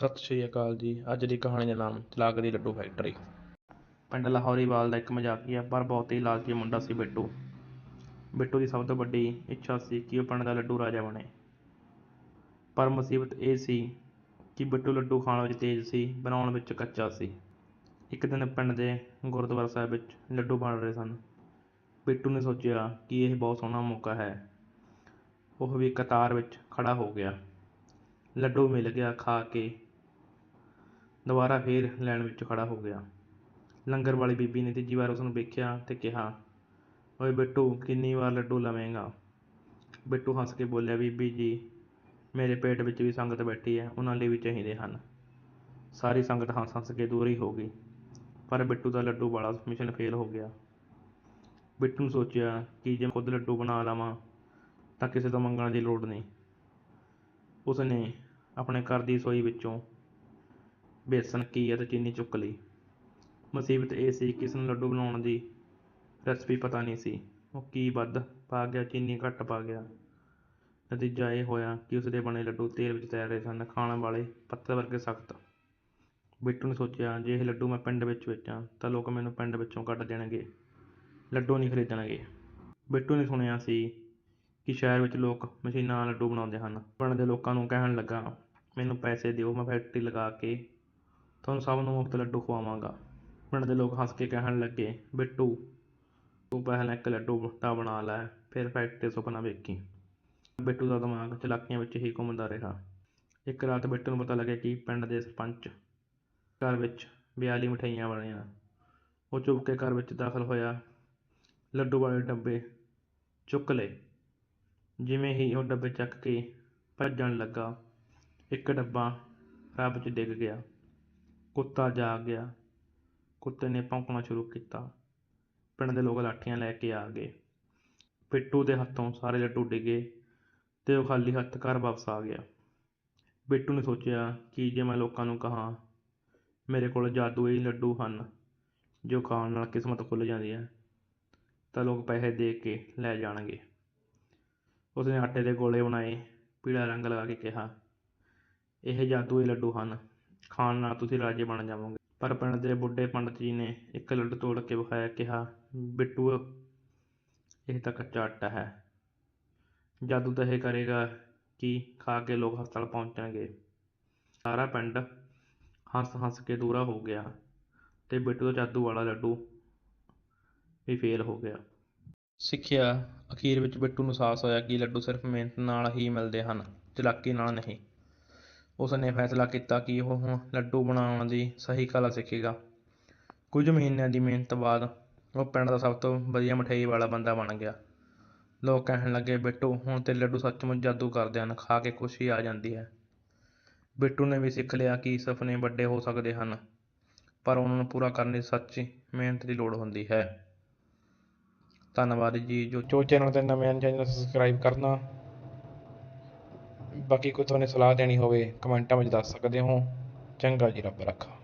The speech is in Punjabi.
ਸਤਿ ਸ਼੍ਰੀ ਅਕਾਲ ਜੀ। ਅੱਜ ਦੀ ਕਹਾਣੀ ਦਾ ਨਾਮ ਚਲਾਕ ਦੀ ਲੱਡੂ ਫੈਕਟਰੀ ਪਿੰਡ ਲਾਹੌਰੀਵਾਲ ਦਾ ਇੱਕ ਮਜ਼ਾਕੀਆ ਪਰ ਬਹੁਤ ਹੀ ਲਾਲਚੀ ਮੁੰਡਾ ਸੀ ਬਿੱਟੂ। ਬਿੱਟੂ ਦੀ ਸਭ ਤੋਂ ਵੱਡੀ ਇੱਛਾ ਸੀ ਕਿ ਉਹ ਪਿੰਡ ਦਾ ਲੱਡੂ ਰਾਜਾ ਬਣੇ। ਪਰ ਮੁਸੀਬਤ ਇਹ ਸੀ ਕਿ ਬਿੱਟੂ ਲੱਡੂ ਖਾਣ ਵਿੱਚ ਤੇਜ਼ ਸੀ, ਬਣਾਉਣ ਵਿੱਚ ਕੱਚਾ ਸੀ। ਇੱਕ ਦਿਨ ਪਿੰਡ ਦੇ ਗੁਰਦੁਆਰਾ ਸਾਹਿਬ ਵਿੱਚ ਲੱਡੂ ਬਣ ਰਹੇ ਸਨ। ਬਿੱਟੂ ਨੇ ਸੋਚਿਆ ਕਿ ਇਹ ਬਹੁਤ ਸੋਹਣਾ ਮੌਕਾ ਹੈ। ਉਹ ਵੀ ਕਤਾਰ ਵਿੱਚ ਖੜਾ ਹੋ ਗਿਆ। ਲੱਡੂ ਮਿਲ ਗਿਆ ਖਾ ਕੇ। ਦੁਬਾਰਾ ਫੇਰ ਲਾਈਨ ਵਿੱਚ ਖੜ੍ਹਾ ਹੋ ਗਿਆ। ਲੰਗਰ ਵਾਲੀ ਬੀਬੀ ਨੇ ਤੀਜੀ ਵਾਰ ਉਸ ਨੂੰ ਵੇਖਿਆ ਅਤੇ ਕਿਹਾ, ਓਏ ਬਿੱਟੂ, ਕਿੰਨੀ ਵਾਰ ਲੱਡੂ ਲਵੇਂਗਾ? ਬਿੱਟੂ ਹੱਸ ਕੇ ਬੋਲਿਆ, ਬੀਬੀ ਜੀ, ਮੇਰੇ ਪੇਟ ਵਿੱਚ ਵੀ ਸੰਗਤ ਬੈਠੀ ਹੈ, ਉਹਨਾਂ ਲਈ ਵੀ ਚਾਹੀਦੇ ਹਨ। ਸਾਰੀ ਸੰਗਤ ਹੱਸ ਹੱਸ ਕੇ ਦੂਰ ਹੀ ਹੋ ਗਈ, ਪਰ ਬਿੱਟੂ ਦਾ ਲੱਡੂ ਵਾਲਾ ਮਿਸ਼ਨ ਫੇਲ ਹੋ ਗਿਆ। ਬਿੱਟੂ ਨੇ ਸੋਚਿਆ ਕਿ ਜੇ ਖੁਦ ਲੱਡੂ ਬਣਾ ਲਵਾਂ, ਤਾਂ ਕਿਸੇ ਤੋਂ ਮੰਗਣ ਦੀ ਲੋੜ ਨਹੀਂ। ਉਸਨੇ ਆਪਣੇ ਘਰ ਦੀ ਰਸੋਈ ਵਿੱਚੋਂ ਬੇਸਣ ਕੀ ਅਤੇ ਚੀਨੀ ਚੁੱਕ ਲਈ। ਮੁਸੀਬਤ ਇਹ ਸੀ ਕਿ ਇਸ ਨੂੰ ਲੱਡੂ ਬਣਾਉਣ ਦੀ ਰੈਸਪੀ ਪਤਾ ਨਹੀਂ ਸੀ। ਉਹ ਕੀ ਵੱਧ ਪਾ ਗਿਆ, ਚੀਨੀ ਘੱਟ ਪਾ ਗਿਆ। ਨਤੀਜਾ ਇਹ ਹੋਇਆ ਕਿ ਉਸਦੇ ਬਣੇ ਲੱਡੂ ਤੇਲ ਵਿੱਚ ਤੈਰ ਰਹੇ ਸਨ, ਖਾਣ ਵਾਲੇ ਪੱਥਰ ਵਰਗੇ ਸਖਤ। ਬਿੱਟੂ ਨੇ ਸੋਚਿਆ, ਜੇ ਇਹ ਲੱਡੂ ਮੈਂ ਪਿੰਡ ਵਿੱਚ ਵੇਚਾਂ, ਤਾਂ ਲੋਕ ਮੈਨੂੰ ਪਿੰਡ ਵਿੱਚੋਂ ਕੱਢ ਦੇਣਗੇ। ਲੱਡੂ ਨਹੀਂ ਖਰੀਦਣਗੇ। ਬਿੱਟੂ ਨੇ ਸੁਣਿਆ ਸੀ ਕਿ ਸ਼ਹਿਰ ਵਿੱਚ ਲੋਕ ਮਸ਼ੀਨਾਂ ਨਾਲ ਲੱਡੂ ਬਣਾਉਂਦੇ ਹਨ। ਪਿੰਡ ਦੇ ਲੋਕਾਂ ਨੂੰ ਕਹਿਣ ਲੱਗਾ, ਮੈਨੂੰ ਪੈਸੇ ਦਿਓ, ਮੈਂ ਫੈਕਟਰੀ ਲਗਾ ਕੇ ਤੁਹਾਨੂੰ ਸਭ ਨੂੰ ਮੁਫਤ ਲੱਡੂ ਖਵਾਵਾਂਗਾ। ਪਿੰਡ ਦੇ ਲੋਕ ਹੱਸ ਕੇ ਕਹਿਣ ਲੱਗੇ, ਬਿੱਟੂ, ਤੂੰ ਪਹਿਲਾਂ ਇੱਕ ਲੱਡੂ ਤਾਂ ਬਣਾ ਲੈ, ਫਿਰ ਫੈਕਟਰੀ ਸੁਪਨਾ ਵੇਖੀ। ਬਿੱਟੂ ਦਾ ਦਿਮਾਗ ਚਲਾਕੀਆਂ ਵਿੱਚ ਹੀ ਘੁੰਮਦਾ ਰਿਹਾ। ਇੱਕ ਰਾਤ ਬਿੱਟੂ ਨੂੰ ਪਤਾ ਲੱਗਿਆ ਕਿ ਪਿੰਡ ਦੇ ਸਰਪੰਚ ਘਰ ਵਿੱਚ 42 ਮਠਿਆਈਆਂ ਬਣੀਆਂ ਉਹ ਚੁੱਪ ਕੇ ਘਰ ਵਿੱਚ ਦਾਖਲ ਹੋਇਆ। ਲੱਡੂ ਵਾਲੇ ਡੱਬੇ ਚੁੱਕ ਲਏ। ਜਿਵੇਂ ਹੀ ਉਹ ਡੱਬੇ ਚੱਕ ਕੇ ਭੱਜਣ ਲੱਗਾ, ਇੱਕ ਡੱਬਾ ਰੱਬ 'ਚ ਡਿੱਗ ਗਿਆ। ਕੁੱਤਾ ਜਾਗ ਗਿਆ। ਕੁੱਤੇ ਨੇ ਭੌਂਕਣਾ ਸ਼ੁਰੂ ਕੀਤਾ। ਪਿੰਡ ਦੇ ਲੋਕ ਲਾਠੀਆਂ ਲੈ ਕੇ ਆ ਗਏ। ਬਿੱਟੂ ਦੇ ਹੱਥੋਂ ਸਾਰੇ ਲੱਡੂ ਡਿੱਗੇ ਅਤੇ ਉਹ ਖਾਲੀ ਹੱਥ ਘਰ ਵਾਪਸ ਆ ਗਿਆ। ਬਿੱਟੂ ਨੇ ਸੋਚਿਆ, ਕਿ ਜੇ ਮੈਂ ਲੋਕਾਂ ਨੂੰ ਕਹਾਂ, ਮੇਰੇ ਕੋਲ ਜਾਦੂਈ ਲੱਡੂ ਹਨ, ਜੋ ਖਾਣ ਨਾਲ ਕਿਸਮਤ ਖੁੱਲ੍ਹ ਜਾਂਦੀ ਹੈ। ਤਾਂ ਲੋਕ ਪੈਸੇ ਦੇ ਕੇ ਲੈ ਜਾਣਗੇ। ਉਸਨੇ ਆਟੇ ਦੇ ਗੋਲੇ ਬਣਾਏ, ਪੀਲਾ ਰੰਗ ਲਗਾ ਕੇ ਕਿਹਾ, ਇਹ ਜਾਦੂਈ ਲੱਡੂ ਹਨ। ਖਾਣ ਨਾਲ ਤੁਸੀਂ ਰਾਜੇ ਬਣ ਜਾਵੋਗੇ। ਪਰ ਪਿੰਡ ਦੇ ਬੁੱਢੇ ਪੰਡਤ ਜੀ ਨੇ ਇੱਕ ਲੱਡੂ ਤੋੜ ਕੇ ਵਿਖਾਇਆ, ਕਿਹਾ, ਬਿੱਟੂ, ਇਹ ਤਾਂ ਕੱਚਾ ਆਟਾ ਹੈ। ਜਾਦੂ ਤਾਂ ਇਹ ਕਰੇਗਾ ਕਿ ਖਾ ਕੇ ਲੋਕ ਹਸਪਤਾਲ ਪਹੁੰਚਣਗੇ। ਸਾਰਾ ਪਿੰਡ ਹੱਸ ਹੱਸ ਕੇ ਦੂਰਾ ਹੋ ਗਿਆ ਤੇ ਬਿੱਟੂ ਦਾ ਜਾਦੂ ਵਾਲਾ ਲੱਡੂ ਵੀ ਫੇਲ ਹੋ ਗਿਆ। ਸਿੱਖਿਆ ਅਖੀਰ ਵਿੱਚ ਬਿੱਟੂ ਨੂੰ ਸਾਹਸ ਹੋਇਆ ਕਿ ਲੱਡੂ ਸਿਰਫ ਮਿਹਨਤ ਨਾਲ ਹੀ ਮਿਲਦੇ ਹਨ, ਚਲਾਕੀ ਨਾਲ ਨਹੀਂ। ਉਸ ਨੇ ਫੈਸਲਾ ਕੀਤਾ ਕਿ ਉਹ ਹੁਣ ਲੱਡੂ ਬਣਾਉਣ ਦੀ ਸਹੀ ਕਲਾ ਸਿੱਖੇਗਾ। ਕੁਝ ਮਹੀਨਿਆਂ ਦੀ ਮਿਹਨਤ ਬਾਅਦ ਉਹ ਪਿੰਡ ਦਾ ਸਭ ਤੋਂ ਵਧੀਆ ਮਠਿਆਈ ਵਾਲਾ ਬੰਦਾ ਬਣ ਗਿਆ। ਲੋਕ ਕਹਿਣ ਲੱਗੇ, ਬਿੱਟੂ, ਹੁਣ ਤੇ ਲੱਡੂ ਸੱਚਮੁੱਚ ਜਾਦੂ ਕਰਦੇ ਹਨ ਖਾ ਕੇ ਖੁਸ਼ੀ ਆ ਜਾਂਦੀ ਹੈ। ਬਿੱਟੂ ਨੇ ਵੀ ਸਿੱਖ ਲਿਆ ਕਿ ਸੁਪਨੇ ਵੱਡੇ ਹੋ ਸਕਦੇ ਹਨ, ਪਰ ਉਹਨਾਂ ਨੂੰ ਪੂਰਾ ਕਰਨ ਲਈ ਸੱਚੀ ਮਿਹਨਤ ਦੀ ਲੋੜ ਹੁੰਦੀ ਹੈ। ਧੰਨਵਾਦ ਜੀ, ਜੋ ਚੈਨਲ ਤੇ ਨਵੇਂ ਹਨ ਚੈਨਲ ਸਬਸਕ੍ਰਾਈਬ ਕਰਨਾ। ਬਾਕੀ ਕੋਈ ਤੁਹਾਨੂੰ ਸਲਾਹ ਦੇਣੀ ਹੋਵੇ, ਕਮੈਂਟਾਂ ਵਿੱਚ ਦੱਸ ਸਕਦੇ ਹੋ। ਚੰਗਾ ਜੀ, ਰੱਬ ਰੱਖਾ।